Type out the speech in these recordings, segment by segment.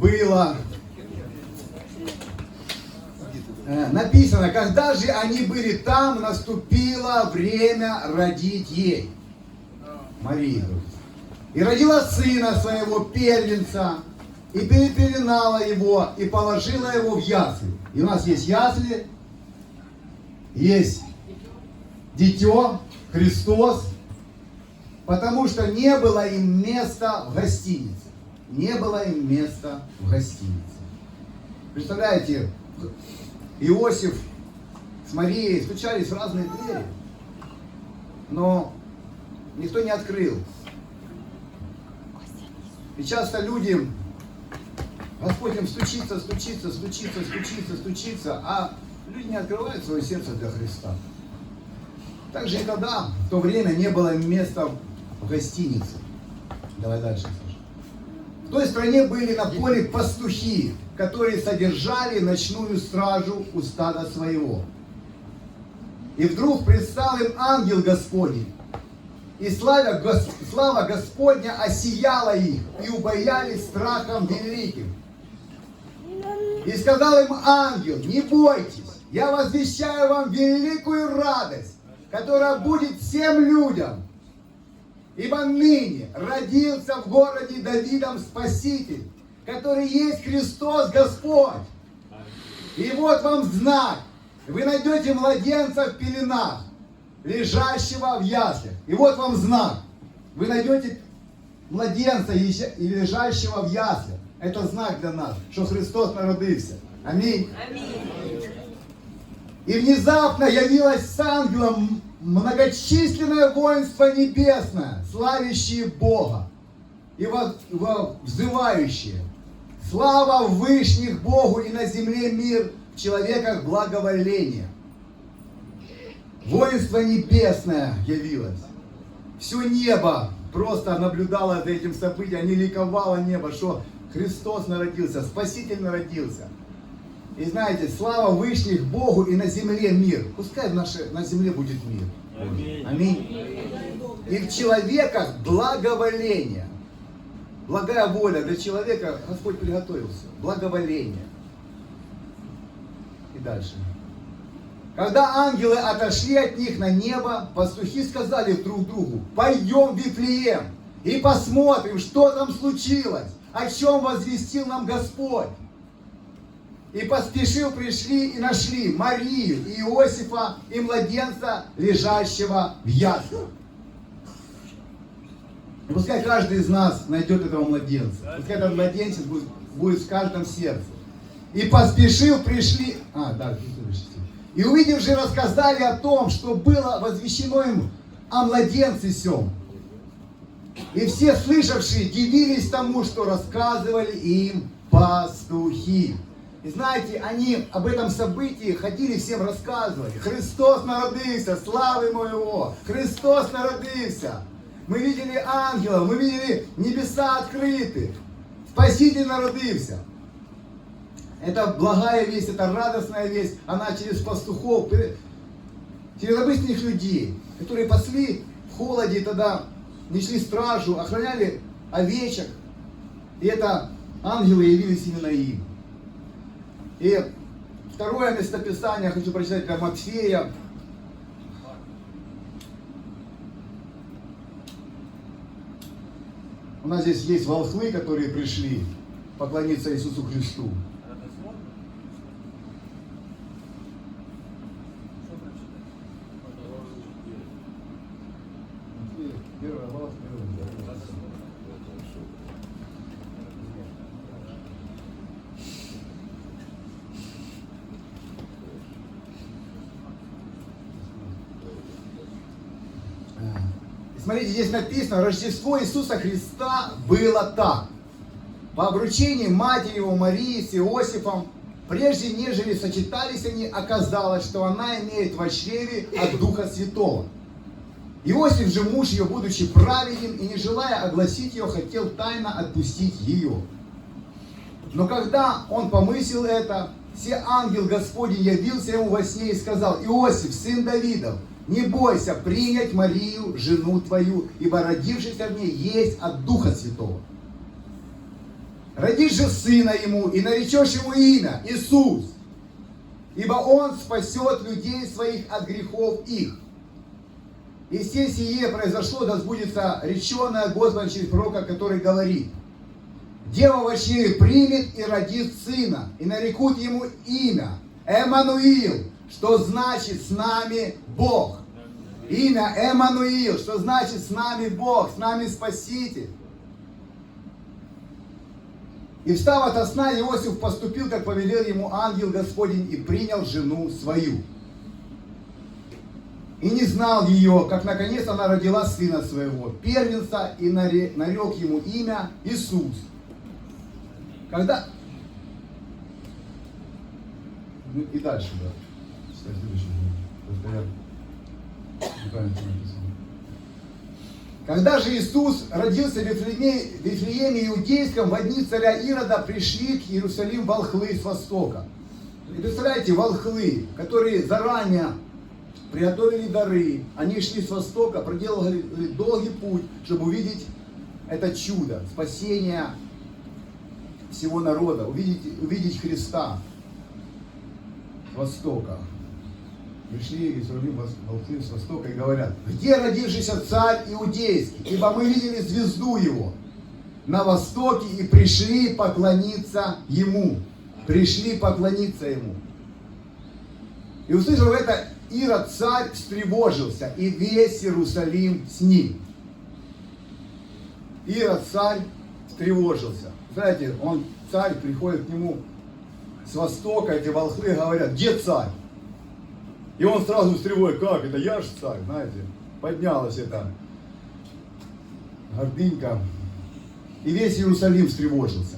Было э, написано, когда же они были там, наступило время родить ей. Мария. И родила сына своего первенца, и перепеленала его, и положила его в ясли. И у нас есть ясли, есть дитё, Христос, потому что не было им места в гостинице. Не было им места в гостинице. Представляете, Иосиф с Марией стучались в разные двери, но никто не открыл. И часто люди, Господь им стучится, стучится, стучится, стучится, стучится, а люди не открывают свое сердце для Христа. Так же и тогда, в то время, не было места в гостинице. Давай дальше, Саша. В той стране были на поле пастухи, которые содержали ночную стражу у стада своего. И вдруг предстал им ангел Господень, и слава, Гос- слава Господня осияла их, и убоялись страхом великим. И сказал им ангел, не бойтесь, я возвещаю вам великую радость, которая будет всем людям. Ибо ныне родился в городе Давидом Спаситель, который есть Христос Господь. И вот вам знак. Вы найдете младенца в пеленах, лежащего в яслях. И вот вам знак. Вы найдете младенца и лежащего в яслях. Это знак для нас, что Христос народился. Аминь. И внезапно явилось с ангелом многочисленное воинство небесное, славящие Бога и взывающие. Слава вышних Богу и на земле мир, в человеках благоволение. Воинство небесное явилось. Все небо просто наблюдало за этим событием, не ликовало небо, что Христос народился, Спаситель народился. И знаете, слава вышних Богу и на земле мир. Пускай в нашей, на земле будет мир. Аминь. Аминь. И в человеках благоволение. Благая воля для человека Господь приготовился. Благоволение. И дальше. Когда ангелы отошли от них на небо, пастухи сказали друг другу, пойдем в Вифлеем и посмотрим, что там случилось, о чем возвестил нам Господь. И поспешил пришли и нашли Марию и Иосифа и младенца, лежащего в яслях. И пускай каждый из нас найдет этого младенца. Пускай этот младенец будет, будет в каждом сердце. И поспешил пришли... А, да. И увидевши, рассказали о том, что было возвещено им о младенце сем. И все слышавшие дивились тому, что рассказывали им пастухи. И знаете, они об этом событии ходили, всем рассказывали. Христос народился, славы моего! Христос народился! Мы видели ангелов, мы видели небеса открыты. Спаситель народился. Это благая весть, это радостная весть. Она через пастухов, через обычных людей, которые пасли в холоде тогда, несли стражу, охраняли овечек. И это ангелы явились именно им. И второе местописание хочу прочитать для Матфея. У нас здесь есть волхвы, которые пришли поклониться Иисусу Христу. Первая глава, вторая. И Смотрите, здесь написано, Рождество Иисуса Христа было так. По обручении матери его Марии с Иосифом, прежде нежели сочетались они, оказалось, что она имеет в чреве от Духа Святого. Иосиф же, муж ее, будучи праведен и не желая огласить ее, хотел тайно отпустить ее. Но когда он помыслил это, все ангел Господень явился ему во сне и сказал, Иосиф, сын Давидов, не бойся принять Марию, жену твою, ибо родившийся в ней есть от Духа Святого. Родишь же сына ему и наречешь ему имя Иисус, ибо он спасет людей своих от грехов их. И все сие произошло, да сбудется реченное Господом через пророка, который говорит, Дева вощей примет и родит сына, и нарекут ему имя Эммануил, что значит с нами Бог. Имя Эммануил, что значит с нами Бог, с нами Спаситель. И встав ото сна, Иосиф поступил, как повелел ему ангел Господень, и принял жену свою. И не знал ее, как наконец она родила сына своего, первенца, и наре- нарек ему имя Иисус. Когда... Ну и дальше, да. Когда же Иисус родился в Вифлееме, Вифлееме Иудейском, в дни царя Ирода пришли к Иерусалим волхлы с востока. И представляете, волхлы, которые заранее приготовили дары, они шли с востока, проделали долгий путь, чтобы увидеть это чудо, спасение всего народа, увидеть, увидеть Христа востока. Пришли вос- волхвы с востока и говорят, где родившийся царь иудейский? Ибо мы видели звезду его на востоке и пришли поклониться ему. Пришли поклониться ему. И услышав это, Ирод царь встревожился, и весь Иерусалим с ним. Ирод царь встревожился. Знаете, он, царь, приходит к нему с востока, эти волхвы говорят, где царь? И он сразу встревожит, как это, я же царь, знаете. Поднялась эта гордынька. И весь Иерусалим встревожился.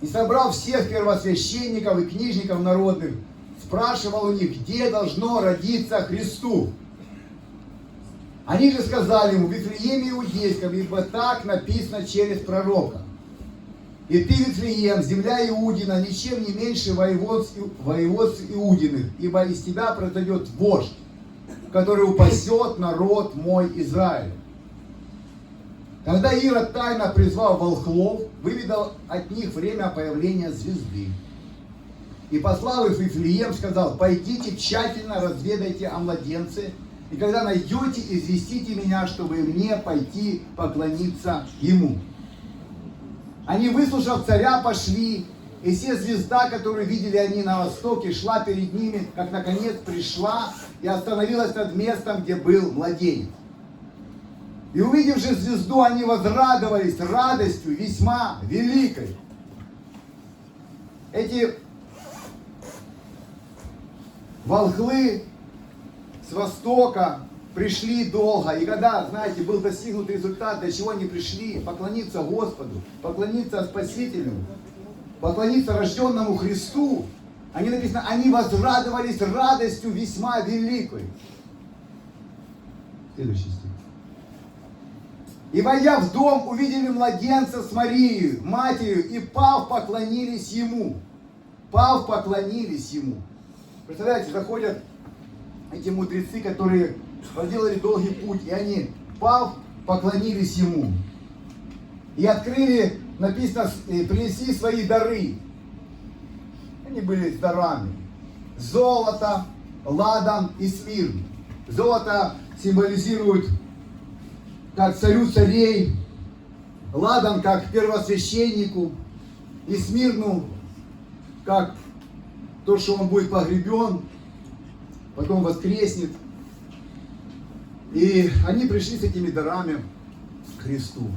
И собрал всех первосвященников и книжников народных, спрашивал у них, где должно родиться Христу. Они же сказали ему, в Вифлееме Иудейском, ибо так написано через пророка. И ты, Вифлеем, земля Иудина, ничем не меньше воеводств, Иудиных, ибо из тебя произойдет вождь, который упасет народ мой Израиль. Тогда Ирод тайно призвал волхлов, выведал от них время появления звезды. И послал их в Вифлеем, сказал, пойдите тщательно разведайте о младенце, и когда найдете, известите меня, чтобы мне пойти поклониться ему. Они, выслушав царя, пошли, и все звезда, которую видели они на востоке, шла перед ними, как наконец пришла и остановилась над местом, где был младенец. И увидев же звезду, они возрадовались радостью весьма великой. Эти волхлы с востока пришли долго. И когда, знаете, был достигнут результат, для чего они пришли? Поклониться Господу, поклониться Спасителю, поклониться рожденному Христу. Они написано, они возрадовались радостью весьма великой. Следующий стих. И войдя в дом, увидели младенца с Марией, матерью, и пав поклонились ему. Пав поклонились ему. Представляете, заходят эти мудрецы, которые проделали долгий путь, и они, пав, поклонились ему. И открыли, написано, э, принесли свои дары. Они были с дарами. Золото, ладан и смирн. Золото символизирует как царю царей, ладан как первосвященнику, и смирну как то, что он будет погребен, потом воскреснет. И они пришли с этими дарами к Христу.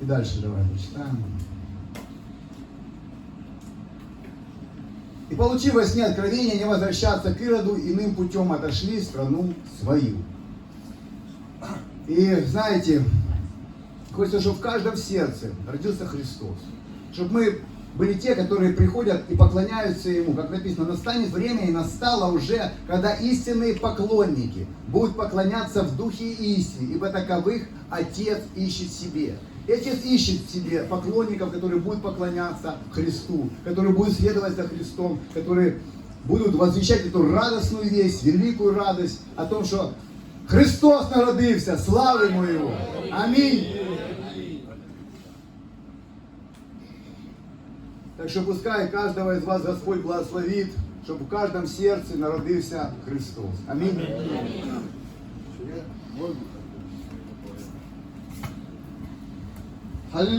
И дальше давай прочитаем. И получив во сне откровение, не возвращаться к Ироду, иным путем отошли в страну свою. И знаете, хочется, чтобы в каждом сердце родился Христос. Чтобы мы были те, которые приходят и поклоняются Ему. Как написано, настанет время и настало уже, когда истинные поклонники будут поклоняться в духе и истине, ибо таковых Отец ищет себе. Отец ищет себе поклонников, которые будут поклоняться Христу, которые будут следовать за Христом, которые будут возвещать эту радостную весть, великую радость о том, что Христос народився, славимо Його. Амінь. Так що пускай каждого из вас Господь благословит, щоб у каждом сердце народився Христос. Амінь. Аллилуйя.